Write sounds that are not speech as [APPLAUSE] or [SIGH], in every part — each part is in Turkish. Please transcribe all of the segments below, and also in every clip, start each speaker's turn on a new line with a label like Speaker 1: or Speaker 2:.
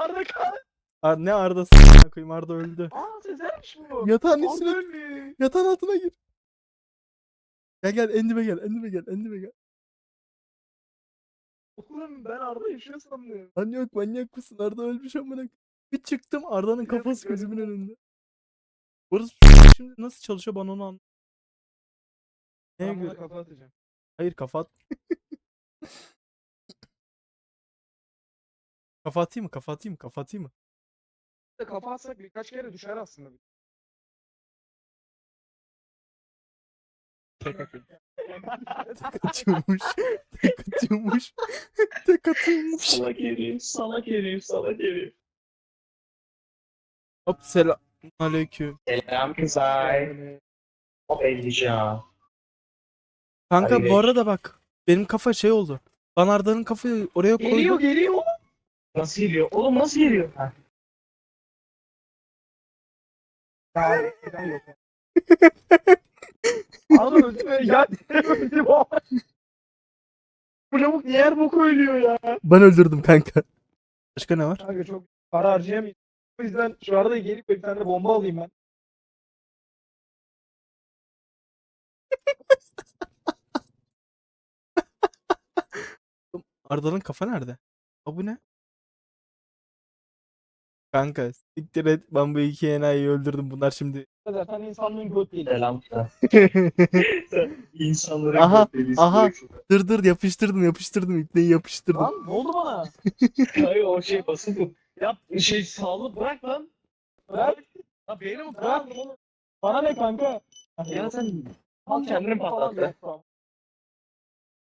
Speaker 1: Arda kan.
Speaker 2: Ar ne Arda'sı a**ına koyayım Arda öldü.
Speaker 1: Aa Sezer'miş bu.
Speaker 2: Yatağın
Speaker 1: Arda
Speaker 2: üstüne
Speaker 1: ölmüş.
Speaker 2: yatağın altına gir. Gel gel endime gel endime gel endime gel.
Speaker 1: Oğlum ben Arda yaşıyor sandım.
Speaker 2: Lan yok manyak mısın Arda ölmüş amına. Bir çıktım Arda'nın kafası gözümün önünde. Burası şimdi nasıl çalışıyor bana onu anlat. Neye göre?
Speaker 1: kafa atacağım.
Speaker 2: Hayır kafa at. [LAUGHS] kafa atayım mı? Kafa atayım mı? Kafa atayım mı?
Speaker 1: Bir de kafa atsak birkaç kere düşer aslında. [LAUGHS]
Speaker 2: Tek atıyormuş. Tek atıyormuş. [LAUGHS] Tek atıyormuş.
Speaker 3: Salak herif, salak herif, salak herif.
Speaker 2: Hop selam. Aleyküm.
Speaker 3: Selam kızay. Hop Eldican.
Speaker 2: Kanka bu arada bak. Benim kafa şey oldu. Ben Arda'nın kafayı oraya koydum.
Speaker 1: Geliyor geliyor.
Speaker 3: Nasıl geliyor? Oğlum nasıl geliyor? Ha. [LAUGHS]
Speaker 1: Adam öldü mü? Ya öldü bu. Bu lavuk niye her boku ölüyor ya?
Speaker 2: Ben öldürdüm kanka. Başka ne var?
Speaker 1: Kanka çok para harcayamayız. O yüzden şu arada gelip bir tane bomba alayım ben. [LAUGHS]
Speaker 2: Arda'nın kafa nerede? O bu ne? Kanka siktir et. Ben bu iki enayiyi öldürdüm. Bunlar şimdi.
Speaker 1: Zaten insanlığın göt değil.
Speaker 3: Selam kızay. [LAUGHS] İnsanların
Speaker 2: Aha, aha.
Speaker 3: istiyor şurada.
Speaker 2: dır dır yapıştırdım yapıştırdım. İpneyi yapıştırdım.
Speaker 1: Lan ne oldu bana? [LAUGHS]
Speaker 3: Hayır o şey basın. Yap şey sağlık bırak lan.
Speaker 1: Bırak.
Speaker 3: Ya benim
Speaker 1: Bırak. Bana ne kanka?
Speaker 3: Ya sen al kendini patlattı.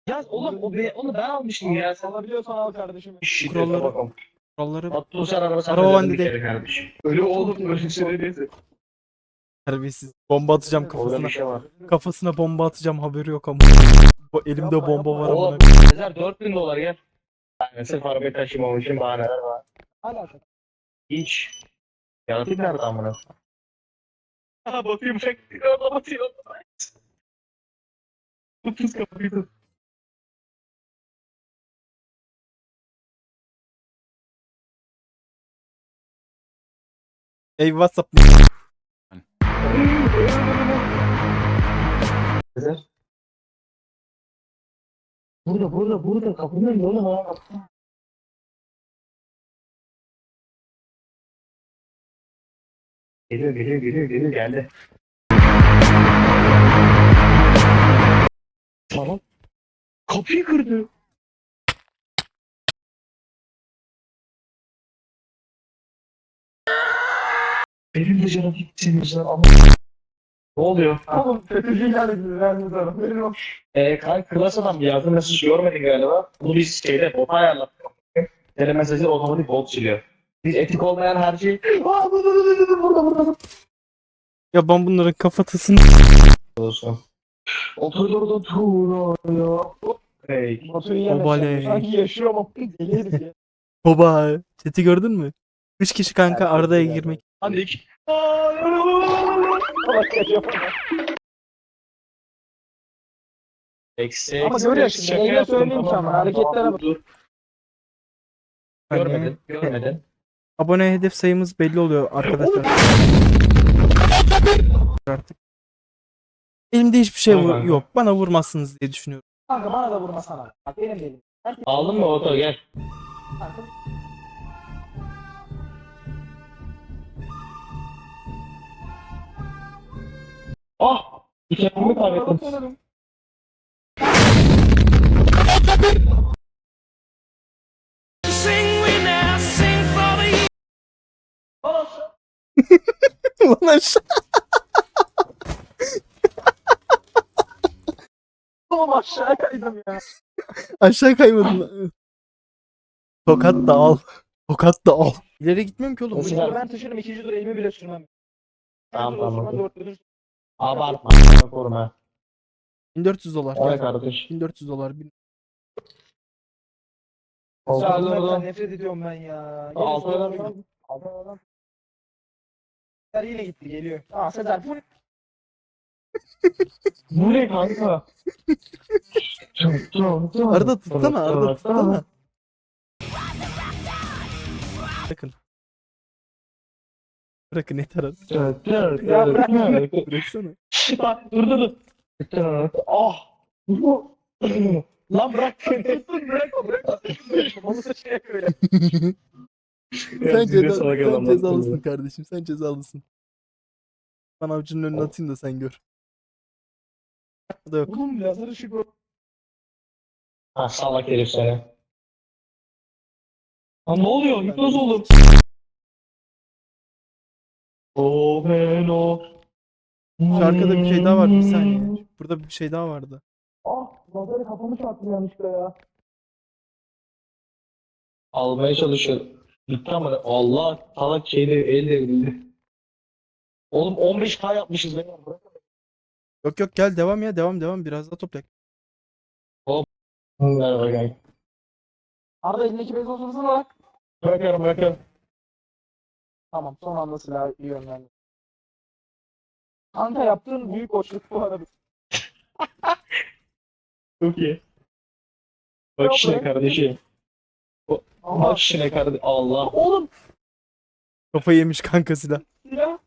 Speaker 3: Ya oğlum o be, onu ben almıştım ya. Sen
Speaker 1: Alabiliyorsan al kardeşim.
Speaker 3: Şiddete
Speaker 2: Kuralları-
Speaker 3: bakalım.
Speaker 2: Kuralları
Speaker 3: Atlı sen araba sen
Speaker 2: Araba bende
Speaker 3: bir
Speaker 2: değil.
Speaker 3: kere kardeşim. Ölü oğlum öyle şey neyse.
Speaker 2: terbiyesiz. Bomba atacağım
Speaker 3: Orada
Speaker 2: kafasına.
Speaker 3: bir şey var.
Speaker 2: Kafasına bomba atacağım haberi yok ama. Bu elimde
Speaker 1: Yapma,
Speaker 2: bomba
Speaker 1: yapma.
Speaker 2: var
Speaker 3: Oğlum
Speaker 2: amına.
Speaker 3: Sezer 4000 dolar gel. Yani sırf arabayı taşımamışım bahaneler var.
Speaker 1: Hala
Speaker 3: Hiç. Yaratayım nerede amına? Ha bakayım bak. Orada batıyor. Tutuz kapıyı tut.
Speaker 2: Ey WhatsApp.
Speaker 3: Burada burada burada kapının oğlum ha. Geliyor geliyor geliyor geliyor geldi. Tamam. Kapıyı kırdı. Benim de canım gitti senin yüzünden ama. Ne oluyor?
Speaker 1: Oğlum FETÖ'cü ilan edildi. Ben de haberin yok.
Speaker 3: Eee kanka klas adam yazdı mesaj görmedin galiba. Bunu biz şeyde bota ayarladık. Tele mesajı otomatik bot siliyor. Biz etik olmayan her şeyi Aa, burada burada burada burada burada.
Speaker 2: Ya ben bunların kafatasını
Speaker 3: olsun. Oturdu orada tuğra ya. Hey.
Speaker 1: Batu'yu.
Speaker 2: Obale.
Speaker 1: Sanki yaşıyor ama deli herif ya.
Speaker 2: Baba. Chat'i gördün mü? 3 kişi kanka Arda'ya girmek.
Speaker 3: Hadi iki.
Speaker 1: Yaşıyor.
Speaker 3: Eksi.
Speaker 1: Ama görüyor şimdi,
Speaker 3: Şaka yaptım,
Speaker 1: söyleyeyim
Speaker 3: tamam.
Speaker 1: sana, hareketlere bak.
Speaker 3: Dur. Görmedin. Görmedin.
Speaker 2: Abone hedef sayımız belli oluyor arkadaşlar. Artık. Elimde hiçbir şey
Speaker 3: Tamam
Speaker 2: yok. Bana vurmazsınız diye düşünüyorum.
Speaker 1: Kanka bana da vurma sana. Bak benim de elim.
Speaker 3: Aldın mı oto gel.
Speaker 1: kanka.
Speaker 3: Ah! İkemi kaybettim.
Speaker 1: Sanırım. [LAUGHS]
Speaker 2: Lan aşağı.
Speaker 1: Oğlum aşağıya kaydım ya.
Speaker 2: Aşağı kaymadın. Tokat da al. Tokat da al. İleri gitmiyorum ki oğlum.
Speaker 1: Tur ben taşırım ikinci tur elimi bile sürmem.
Speaker 3: Tamam, tamam, Abartma. Koruma.
Speaker 2: 1400 dolar.
Speaker 3: Evet kardeş.
Speaker 2: 1400 dolar. bin-
Speaker 1: Ya
Speaker 3: Altı
Speaker 1: Ömer'den
Speaker 3: oradan.
Speaker 1: nefret ediyorum ben ya.
Speaker 3: Altı
Speaker 1: Geliyor,
Speaker 3: oradan.
Speaker 1: sonra- Altı oradan. Sezer yine gitti geliyor. Aa Sezer bu
Speaker 3: Bu ne kanka?
Speaker 2: Arda tutsana Arda tutsana. Bırakın. Bırakın yeter artık.
Speaker 1: Ya bırak.
Speaker 2: Bıraksana.
Speaker 3: Lan dur dur dur. Ah. Lan bırak.
Speaker 1: bırak bırak. Onu da şey öyle. [LAUGHS]
Speaker 2: sen, ceza, sen cezalısın kardeşim. Sen cezalısın. Ben avcının önüne atayım da sen gör. O da yok.
Speaker 1: Oğlum lazer ışık o.
Speaker 3: Ha salak herif seni. Lan ne oluyor? Hipnoz oğlum. Oh hello.
Speaker 2: Şu arkada bir şey daha var bir saniye. Burada bir şey daha vardı.
Speaker 1: Ah lazeri kafamı çarptım yanlışlıkla ya.
Speaker 3: Almaya çalışıyor. Bitti ama Allah salak şeyde el devrildi. Oğlum 15k yapmışız beyler. Bırak.
Speaker 2: Yok yok gel devam ya devam devam biraz daha topla.
Speaker 3: Merhaba gel.
Speaker 1: Arda elindeki bez otursana bak.
Speaker 3: Bırakıyorum bırakıyorum.
Speaker 1: Tamam son anda silahı iyi yönlendir. Kanka yaptığın büyük hoşluk bu arada. [LAUGHS]
Speaker 3: Çok iyi. Bak işine kardeşim.
Speaker 1: Aha.
Speaker 3: Bak işine kardeşim. Allah.
Speaker 1: Oğlum
Speaker 2: Kafayı yemiş kanka silah.
Speaker 1: silah.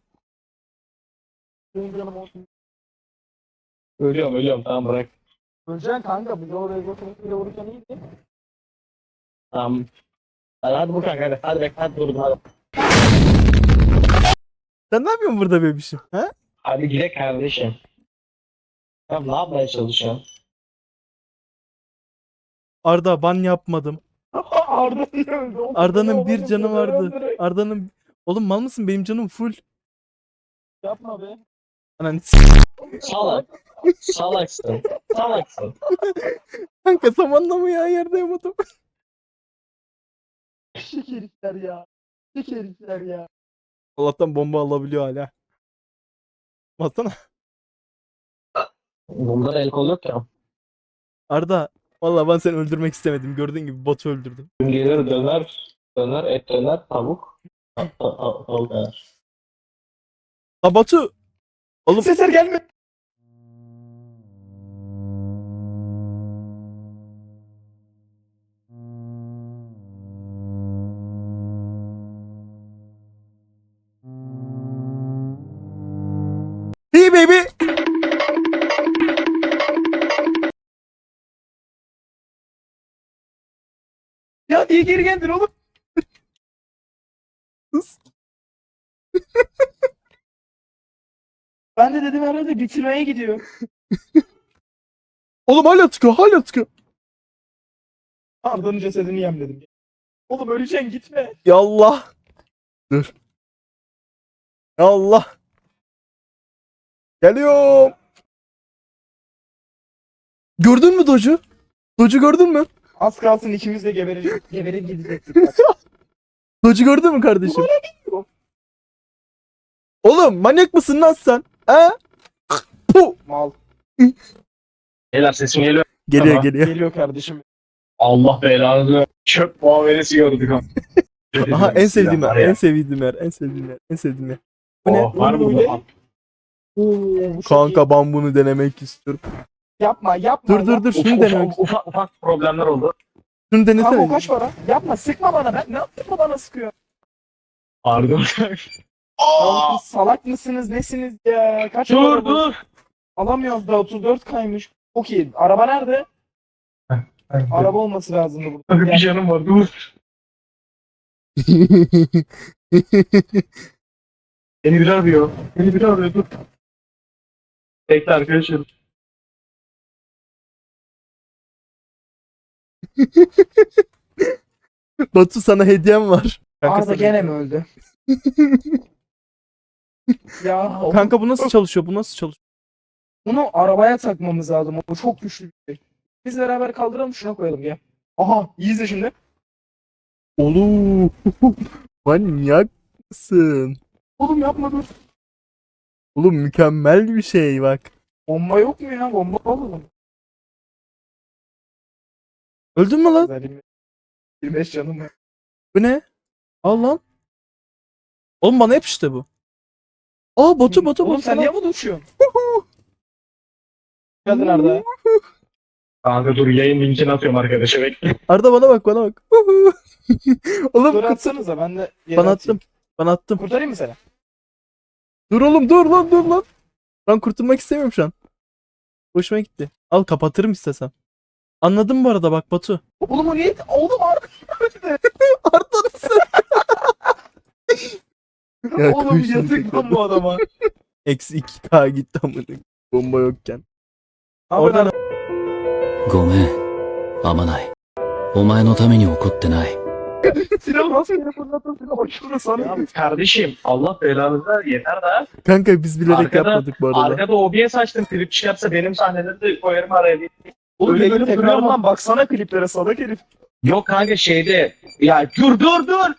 Speaker 1: Benim canım olsun.
Speaker 3: Ölüyorum ölüyorum tamam bırak.
Speaker 1: Öleceksin kanka. Bir de oraya götürüp bir de vururken iyiydi.
Speaker 3: Tamam. Hadi, hadi bu kanka hadi. Hadi bekle hadi dur hadi.
Speaker 2: Sen ne yapıyorsun burada bebişim? Ha?
Speaker 3: Hadi gidelim kardeşim. Ya ne yapmaya çalışıyorsun?
Speaker 2: Arda ban yapmadım. [LAUGHS] Arda'nın bir canı vardı. Arda'nın Oğlum mal mısın? Benim canım full.
Speaker 1: Yapma be.
Speaker 2: Ananı s-
Speaker 3: Salak. Salaksın. Salaksın.
Speaker 2: Kanka zamanla mı ya yerde yamadım.
Speaker 1: Şeker herifler ya. Şeker herifler ya.
Speaker 2: Allah'tan bomba alabiliyor hala. Baksana.
Speaker 3: Bunda el kol yok ya.
Speaker 2: Arda. Vallahi ben seni öldürmek istemedim. Gördüğün gibi botu öldürdüm.
Speaker 3: Gelir döner. Döner et döner tavuk. Ta- ta- ta- Tavuk döner.
Speaker 2: La Batu. Oğlum
Speaker 1: Sesler gelme. Geldin oğlum? Ben de dedim herhalde bitirmeye gidiyor.
Speaker 2: Oğlum hala çıkıyor hala çıkıyor.
Speaker 1: Arda'nın cesedini yem dedim. Oğlum öleceksin gitme.
Speaker 2: Ya Allah. Dur. Ya Allah. Geliyorum. Gördün mü Docu? Docu gördün mü?
Speaker 1: Az kalsın ikimiz de geberecek. Geberip gidecektik.
Speaker 2: Docu gördün mü kardeşim? Oğlum manyak mısın lan sen? He? Puh.
Speaker 1: Mal.
Speaker 3: Beyler sesim geliyor.
Speaker 2: Geliyor
Speaker 3: Tamam.
Speaker 2: geliyor.
Speaker 1: Geliyor kardeşim.
Speaker 3: Allah belanı. Çöp muamelesi gördük ha. [LAUGHS]
Speaker 2: Aha en sevdiğim yer,
Speaker 3: ya.
Speaker 2: en sevdiğim yer, en sevdiğim yer, en sevdiğim yer. Bu ne?
Speaker 3: Oh, var mı bu?
Speaker 2: Kanka ben bunu denemek istiyorum.
Speaker 1: Yapma yapma.
Speaker 2: Dur dur dur şunu
Speaker 3: uf,
Speaker 2: denemek.
Speaker 3: uf, ufak ufak problemler oldu.
Speaker 2: Şunu
Speaker 1: Kanka o
Speaker 2: denesene.
Speaker 1: kaç para? Yapma sıkma bana. Ben ne yaptım da bana sıkıyor. Oğlum siz salak mısınız nesiniz ya? Kaç para
Speaker 3: dur
Speaker 1: bu?
Speaker 3: dur.
Speaker 1: Alamıyoruz da 34 kaymış. Çok iyi. Araba nerede? Araba olması lazımdı burada.
Speaker 3: Bir
Speaker 1: Gel.
Speaker 3: canım var dur. [LAUGHS] Beni biri arıyor. Beni biri arıyor dur. Bekle arkadaşım. [LAUGHS]
Speaker 2: Batu sana hediyem var. Kanka,
Speaker 1: Arda
Speaker 2: sana-
Speaker 1: gene mi öldü? [LAUGHS] ya oğlum,
Speaker 2: Kanka bu nasıl çalışıyor? Bu nasıl çalışıyor?
Speaker 1: bunu arabaya takmamız lazım. O çok güçlü bir şey. Biz beraber kaldıralım şuna koyalım gel. Aha iyi izle şimdi.
Speaker 2: Oğlum. [LAUGHS] Manyak mısın?
Speaker 1: Oğlum yapma dur.
Speaker 2: Oğlum mükemmel bir şey bak.
Speaker 1: Bomba yok mu ya? Bomba alalım.
Speaker 2: Öldün mü lan?
Speaker 1: Güzelim. 25 canım var.
Speaker 2: Bu ne? Al lan. Oğlum bana hep işte bu. Aa Batu Batu
Speaker 1: Oğlum
Speaker 2: Batu.
Speaker 1: sen niye bunu uçuyorsun? Geldin Arda.
Speaker 3: Kanka dur yayın linkini atıyorum arkadaşa bekle.
Speaker 2: Arda bana bak bana bak. [LAUGHS] oğlum
Speaker 1: Dur
Speaker 2: kurt-
Speaker 1: atsanıza ben de yere
Speaker 2: bana
Speaker 1: atayım.
Speaker 2: attım. Bana attım.
Speaker 1: Kurtarayım mı seni?
Speaker 2: Dur oğlum dur lan dur lan. Ben kurtulmak istemiyorum şu an. Hoşuma gitti. Al kapatırım istesem. Anladın bu arada bak Batu.
Speaker 1: Oğlum o niye? Oğlum arka. [LAUGHS]
Speaker 2: Arda nasıl? Ya [LAUGHS]
Speaker 1: Oğlum
Speaker 2: koşun
Speaker 1: yazık
Speaker 2: tekrar.
Speaker 1: lan bu adama. [LAUGHS]
Speaker 2: Eksi 2k gitti amına. koyayım. Bomba yokken.
Speaker 1: Abi
Speaker 2: Oradan
Speaker 1: ben-
Speaker 4: ごめん、アマナイ。お前のために怒ってない。
Speaker 1: Silah nasıl yere fırlattın silah bak şurada sana.
Speaker 3: Ya kardeşim Allah belanı ver yeter da.
Speaker 2: kanka biz bilerek
Speaker 3: Arkada-
Speaker 2: yapmadık bu arada.
Speaker 3: Arkada OBS açtım klip çıkarsa benim sahneleri de koyarım araya. bir-
Speaker 1: Oğlum
Speaker 3: Öyle
Speaker 1: benim
Speaker 3: böyle duruyor ama.
Speaker 1: baksana kliplere salak herif.
Speaker 3: Yok kanka şeyde ya dur dur dur.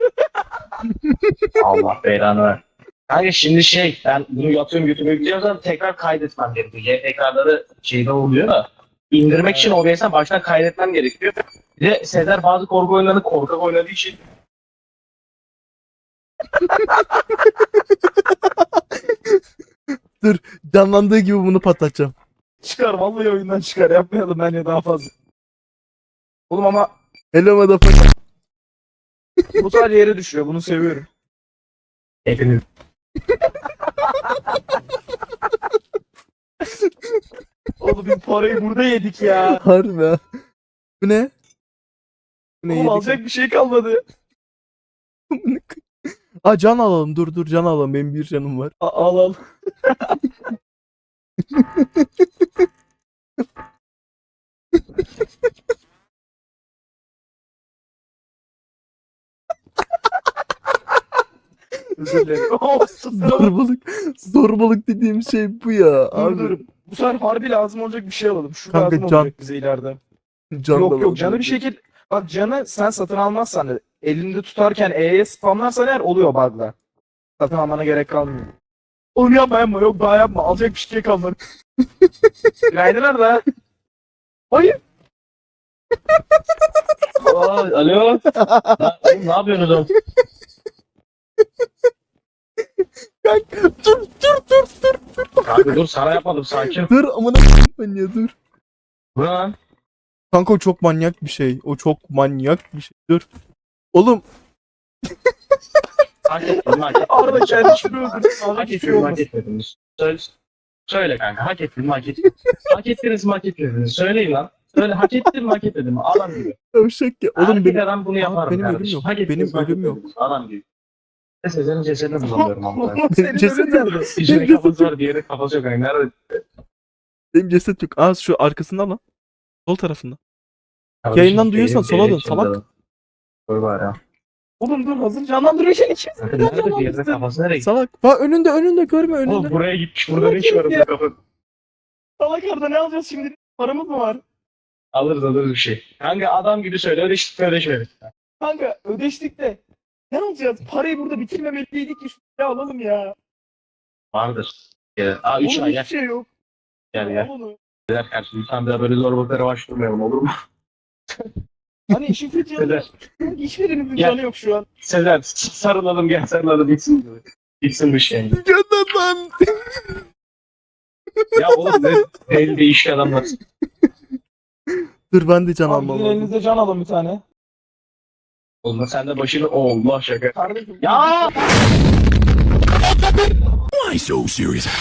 Speaker 3: [LAUGHS] Allah belanı ver. Kanka şimdi şey ben bunu yatıyorum YouTube'a yükleyeceğim zaman tekrar kaydetmem gerekiyor. Tekrarları şeyde oluyor da indirmek için OBS'den baştan kaydetmem gerekiyor. Bir de Sezer bazı korku oyunlarını korkak oynadığı için [LAUGHS]
Speaker 2: Canlandığı gibi bunu patlatacağım.
Speaker 1: Çıkar vallahi oyundan çıkar yapmayalım bence daha fazla. Oğlum ama
Speaker 2: Hello motherfucker.
Speaker 1: bu sadece yere düşüyor bunu seviyorum.
Speaker 3: hepiniz
Speaker 1: Oğlum biz parayı burada yedik ya.
Speaker 2: Harbi ha. Bu ne? Bu ne
Speaker 1: Oğlum
Speaker 2: yedik?
Speaker 1: alacak bir şey kalmadı. [LAUGHS]
Speaker 2: Aa can alalım dur dur can alalım benim bir canım var.
Speaker 1: A- al al. [LAUGHS] Özür dilerim. [LAUGHS] Oh, sus.
Speaker 2: Zorbalık. Zorbalık dediğim şey bu ya.
Speaker 1: Dur
Speaker 2: Abi
Speaker 1: dur. Bu sefer harbi lazım olacak bir şey alalım. Şu
Speaker 2: Kanka,
Speaker 1: lazım
Speaker 2: can.
Speaker 1: olacak bize ileride.
Speaker 2: can
Speaker 1: yok yok canı bir şekil. Bak canı sen satın almazsan elinde tutarken E'ye spamlarsan eğer oluyor bug'la. Satın almana gerek kalmıyor. Onu yapma yapma yok daha yapma alacak bir şey kalmadı. [LAUGHS] Günaydın Arda. Hayır.
Speaker 3: Aa, alo. Oğlum ne yapıyorsunuz oğlum?
Speaker 2: Kanka dur dur dur dur.
Speaker 3: Kanka dur sana yapmadım sakin.
Speaker 2: Dur amına koyayım ben ya dur.
Speaker 3: Bu ne lan?
Speaker 2: Kanka o çok manyak bir şey. O çok manyak bir şey. Dur. Oğlum [LAUGHS]
Speaker 3: Hak ettin hak.
Speaker 1: Arda öldürdü.
Speaker 3: Etmediniz. Söyle, söyle kanka hak ettin mi [LAUGHS] hak ettin. hak ettiniz mi hak etmediniz. Söyleyin lan. Söyle hak ettin mi hak etmedin mi? Adam gibi.
Speaker 2: yavşak ya. Oğlum
Speaker 3: Erkek
Speaker 2: benim
Speaker 3: adam bunu yapar mı
Speaker 2: benim ölüm
Speaker 3: kardeşim?
Speaker 2: yok.
Speaker 3: Hak ettiniz
Speaker 2: Benim
Speaker 3: mi, hak
Speaker 2: ölüm yok.
Speaker 3: etmediniz mi? Adam gibi. Ne Sezer'in cesedini [LAUGHS] bulamıyorum ama.
Speaker 1: Senin
Speaker 2: Ceset?
Speaker 3: Birinin
Speaker 2: ceset
Speaker 3: kafası var diğerinin kafası yok. Yani nerede?
Speaker 2: benim ceset yok. Aa şu arkasında lan. Sol tarafında. Yayından duyuyorsan
Speaker 3: benim-
Speaker 2: sola
Speaker 3: benim
Speaker 2: dön, salak.
Speaker 3: Dur bari ya.
Speaker 1: Oğlum dur hazır canlandırırken ikimiz birden
Speaker 3: Nerede gitti?
Speaker 2: Salak. Bak önünde önünde görme önünde.
Speaker 3: Oğlum buraya gitmiş. Burada ne iş var bu?
Speaker 1: Salak Arda ne alacağız şimdi? Paramız mı var?
Speaker 3: Alırız alırız bir şey. Kanka adam gibi söyle ödeştik mi ödeşmedik.
Speaker 1: Kanka ödeştik de. Ne alacağız? Parayı burada bitirmemeliydik ki şunu alalım ya.
Speaker 3: Vardır. Aa 3
Speaker 1: Oğlum
Speaker 3: ay
Speaker 1: hiçbir
Speaker 3: gel.
Speaker 1: şey yok.
Speaker 3: Gel
Speaker 1: Al
Speaker 3: gel.
Speaker 1: onu.
Speaker 3: Gider karşı. Bir daha böyle zorbalıklara başvurmayalım olur mu?
Speaker 1: Hani işin kötü yanı.
Speaker 3: Sezer.
Speaker 1: Hiçbirimizin canı yok şu an.
Speaker 3: Sezer sarılalım gel sarılalım bitsin. Bitsin bu şey.
Speaker 2: Gönder lan.
Speaker 3: ya oğlum ne belli değişik adamlar.
Speaker 2: Dur ben de can
Speaker 1: Abi
Speaker 2: almam
Speaker 1: sizin
Speaker 2: lazım.
Speaker 1: can alın bir tane.
Speaker 3: Oğlum sen de başını Allah şaka.
Speaker 1: Kardeşim.
Speaker 3: Ya!
Speaker 5: Why so serious? [LAUGHS]